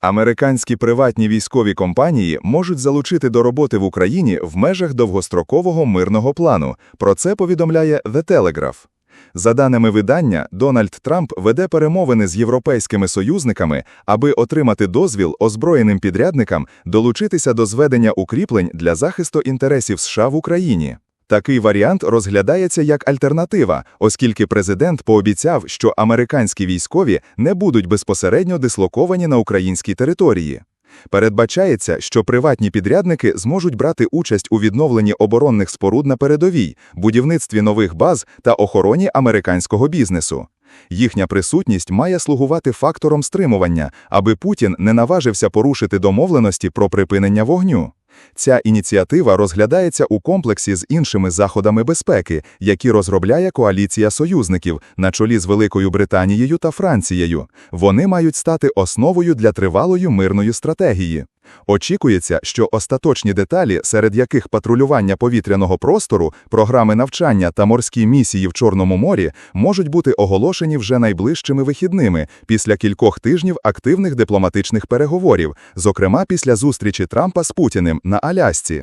Американські приватні військові компанії можуть залучити до роботи в Україні в межах довгострокового мирного плану. Про це повідомляє The Telegraph. За даними видання, Дональд Трамп веде перемовини з європейськими союзниками, аби отримати дозвіл озброєним підрядникам долучитися до зведення укріплень для захисту інтересів США в Україні. Такий варіант розглядається як альтернатива, оскільки президент пообіцяв, що американські військові не будуть безпосередньо дислоковані на українській території. Передбачається, що приватні підрядники зможуть брати участь у відновленні оборонних споруд на передовій, будівництві нових баз та охороні американського бізнесу. Їхня присутність має слугувати фактором стримування, аби Путін не наважився порушити домовленості про припинення вогню. Ця ініціатива розглядається у комплексі з іншими заходами безпеки, які розробляє коаліція союзників на чолі з Великою Британією та Францією. Вони мають стати основою для тривалої мирної стратегії. Очікується, що остаточні деталі, серед яких патрулювання повітряного простору, програми навчання та морські місії в Чорному морі, можуть бути оголошені вже найближчими вихідними після кількох тижнів активних дипломатичних переговорів, зокрема після зустрічі Трампа з Путіним на Алясці.